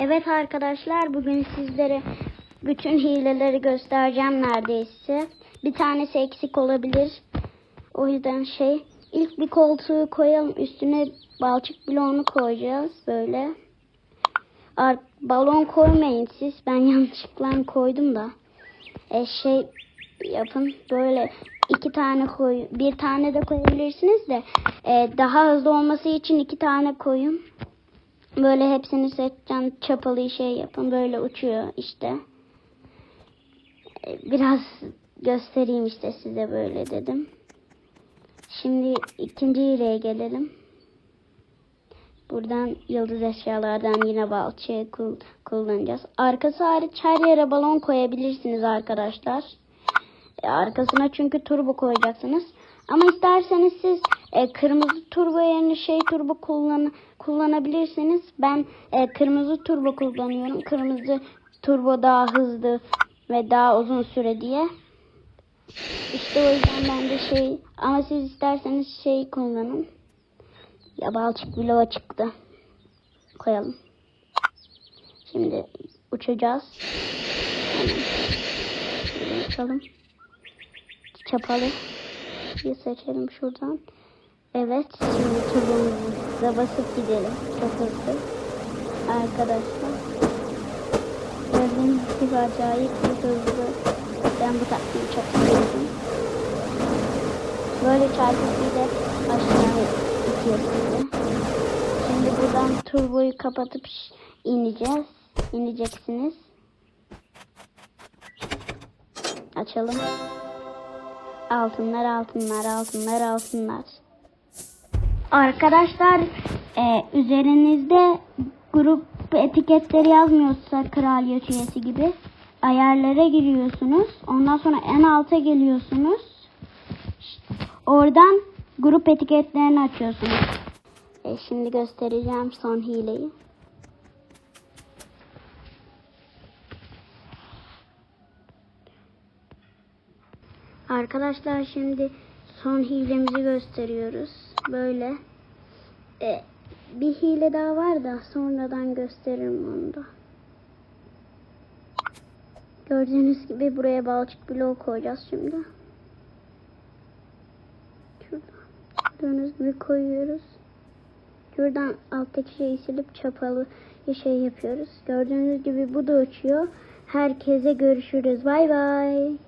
Evet arkadaşlar bugün sizlere bütün hileleri göstereceğim neredeyse. Bir tanesi eksik olabilir. O yüzden şey ilk bir koltuğu koyalım üstüne balçık bloğunu koyacağız böyle. Ar- balon koymayın siz. Ben yanlışlıkla koydum da. E, şey yapın böyle iki tane koy bir tane de koyabilirsiniz de e, daha hızlı olması için iki tane koyun. Böyle hepsini seçeceğim çapalı şey yapın böyle uçuyor işte. E, Biraz göstereyim işte size böyle dedim. Şimdi ikinci hileye gelelim. Buradan yıldız eşyalardan yine balçığı kul- kullanacağız. Arkası hariç her yere balon koyabilirsiniz arkadaşlar. E, arkasına çünkü turbo koyacaksınız. Ama isterseniz siz e, kırmızı turbo yerine şey turbo kullan kullanabilirsiniz. Ben e, kırmızı turbo kullanıyorum. Kırmızı turbo daha hızlı ve daha uzun süre diye. İşte o yüzden ben de şey ama siz isterseniz şey kullanın. Ya balçık bloğu çıktı. Koyalım. Şimdi uçacağız. Şöyle uçalım. Çapalı. Bir seçelim şuradan. Evet. Şimdi turbomuza basıp gidelim. Çok hızlı. Arkadaşlar. Gördüğünüz gibi acayip bir hızlı. Ben bu taktiği çok seviyorum. Böyle de aşağıya itiyor sizi. Şimdi buradan turboyu kapatıp ineceğiz. İneceksiniz. Açalım. Altınlar, altınlar, altınlar, altınlar. Arkadaşlar e, üzerinizde grup etiketleri yazmıyorsa kraliyet üyesi gibi ayarlara giriyorsunuz. Ondan sonra en alta geliyorsunuz. Oradan grup etiketlerini açıyorsunuz. E, şimdi göstereceğim son hileyi. Arkadaşlar şimdi son hilemizi gösteriyoruz. Böyle. E, bir hile daha var da sonradan gösteririm onu da. Gördüğünüz gibi buraya balçık bloğu koyacağız şimdi. Şuradan. Gördüğünüz gibi koyuyoruz. Şuradan alttaki şeyi silip çapalı bir şey yapıyoruz. Gördüğünüz gibi bu da uçuyor. Herkese görüşürüz. Bay bay.